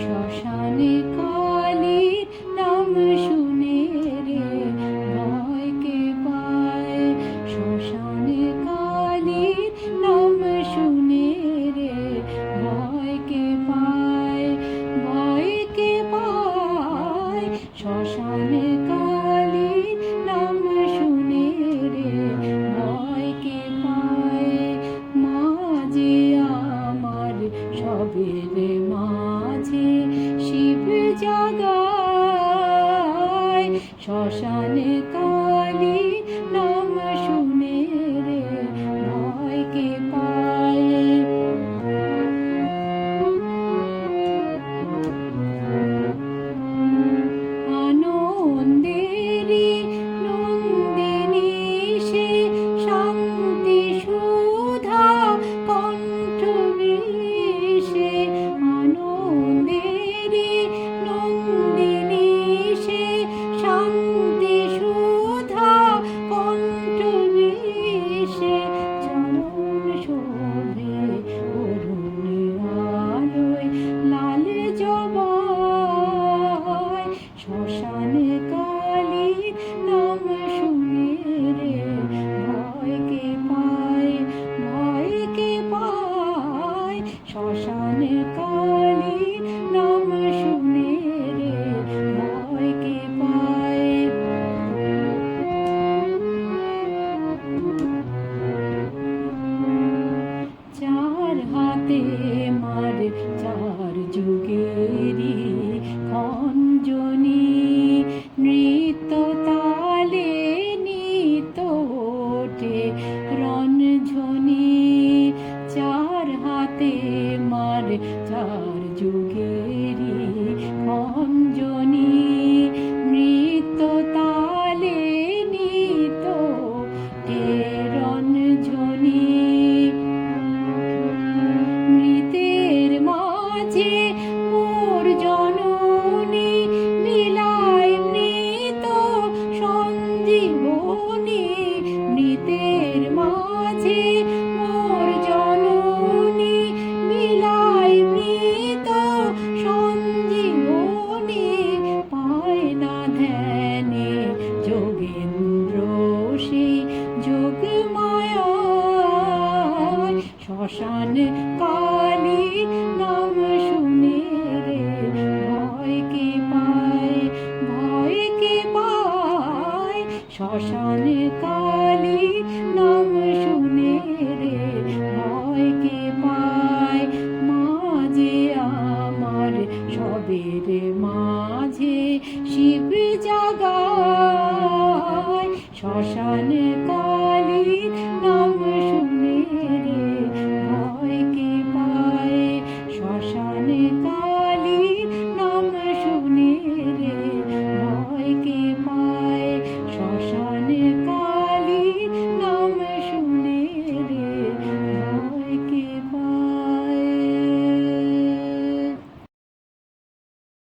শ্মশানে সবের মাঝে শিব জাগায়। শ্মশানে কালী নাম শুনে চার যুগেরি খঞ্জনি নৃত্য তালে নিত ওঠে চার হাতে মার চার যুগেরি যোগমায় শ্মশান কালী নাম শুনে রে ভয়কে পায় ভয়কে পায়? শ্মশান কালী নাম শুনে রে ভয়কে পায়? মাঝে আমার সবের মাঝে শিব জাগায়, শ্মশান